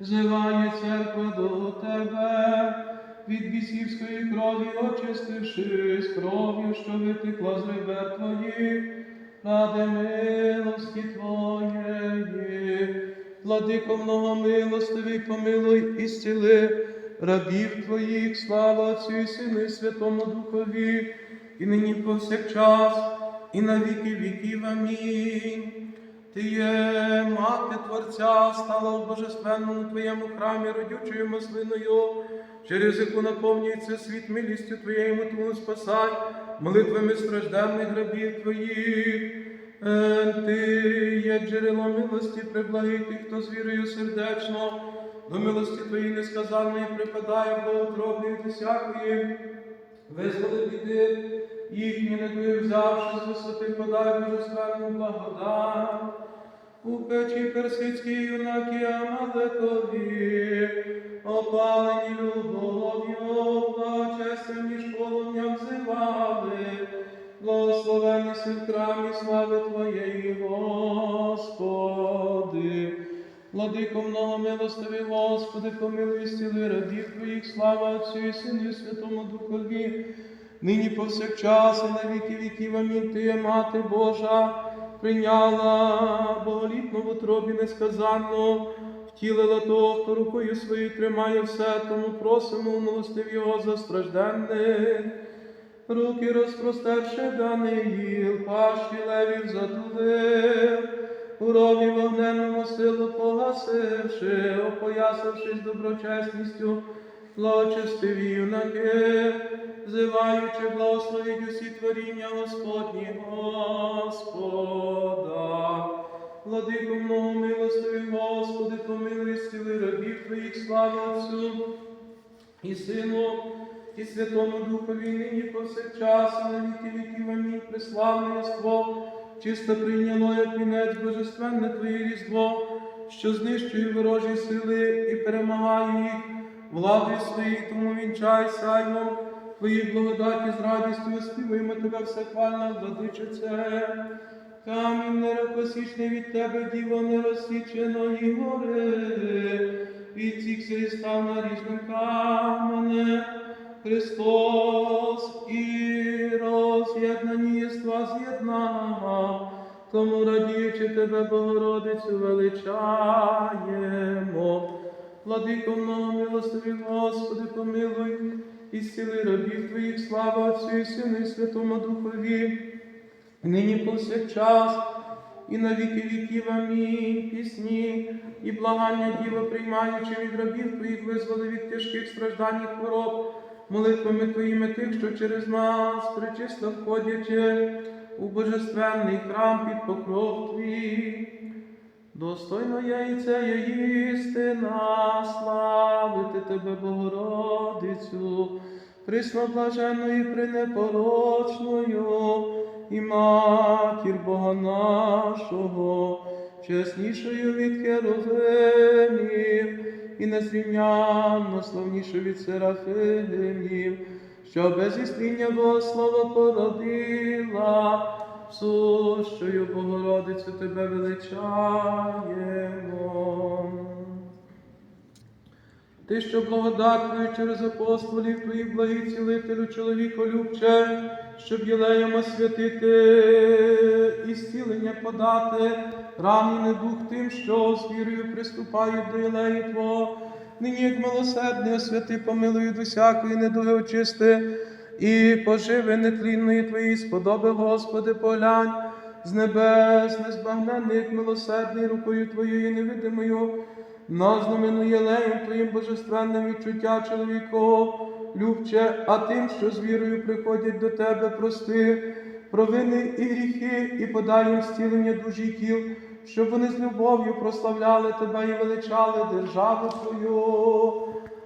Зиває церква до тебе, від бісівської крові очистившись кров'ю, що витекла з ребер твоїх, ради милості Твоєї. Владико многомилостивий, помилуй і зціли рабів Твоїх, слава Отцю і Сину і Святому Духові, і нині повсякчас, і на віки віків. Амінь. Ти є мати Творця, стала в божественному Твоєму храмі, родючою маслиною, через яку наповнюється світ милістю Твоєю Твою спасай, молитвами стражденних рабів Твоїх. Е, Ти є джерело милості, приблагий тих, хто з вірою сердечно, до милості Твоєї несказанної припадає благотробної від усякої. Визволи біди, їхні недуги взявши з висоти, подай божественну благодать. У печі персидській юнаки Амалекові, опалені любов'ю, благочестям між полум'ям взивали, благословені храмі слави Твоєї, Господи. Владико многомилостивий, Господи, помилуй стіли рабів Твоїх, слава Отцю і Сину і Святому Духові, нині повсякчас і на віки віків. Амінь. Ти Мати Божа, прийняла боголітну в утробі несказанну, втілила того, хто рукою своєю тримає все, тому просимо умилостив його за стражденних. Руки розпростерши Даниїл, пащі левів затулив, у рові вогненному силу погасивши, опоясавшись доброчесністю, благочестиві юнаки, зиваючи благословіть усі творіння Господні Господа. Владико много милостивий, Господи, помилуй стіли рабів Твоїх, слава Отцю і Сину, і Святому Духові, нині повсякчас, на віки віків, амінь, приславне єство, чисто прийняло, як вінець божественне Твоє різдво, що знищує ворожі сили і перемагає їх. Владою своїй, тому вінчай сяйвом Твої благодаті з радістю оспівуємо Тебе всехвальна владичице. Камінь нерокосічний від Тебе, діво нерозсіченої гори, від цих сирі став наріжним каменем. Христос і роз'єднані єства з'єднав, тому радіючи Тебе, Богородицю, величаємо. Владико многомилостивий, Господи, помилуй, і зціли рабів Твоїх, слава Отцю і Сину і Святому Духові, нині повсякчас, і на віки віків. Амінь. Пісні і благання Діва, приймаючи від рабів Твоїх, визволи від тяжких страждань і хвороб, молитвами Твоїми тих, що через нас причисто входячи у божественний храм під покров Твій. Достойно я і це славити Тебе, Богородицю, присноблаженною і пренепорочною, і матір Бога нашого, чеснішою від херовимів, і незрівнянно славнішою від серафимів, що без істиння Богослова породила, сущою Богородицю Тебе величаємо. Ти, що благодатною через апостолів Твоїх благий цілителю, чоловіко любче, щоб єлеєм освятити і зцілення подати, ранений дух тим, що з вірою приступають до єлеї Твого. Нині, як милосердний, освяти, помилуй від усякої недуги очисти, і поживи нетлінної Твої сподоби, Господи, поглянь, з небес, незбагненних, милосердний рукою Твоєю невидимою, нас знаменує леєм Твоїм божественним відчуття чоловіко, любче, а тим, що з вірою приходять до Тебе, прости, провини і гріхи, і подай їм зцілення душі й тіл, щоб вони з любов'ю прославляли Тебе і величали державу Твою.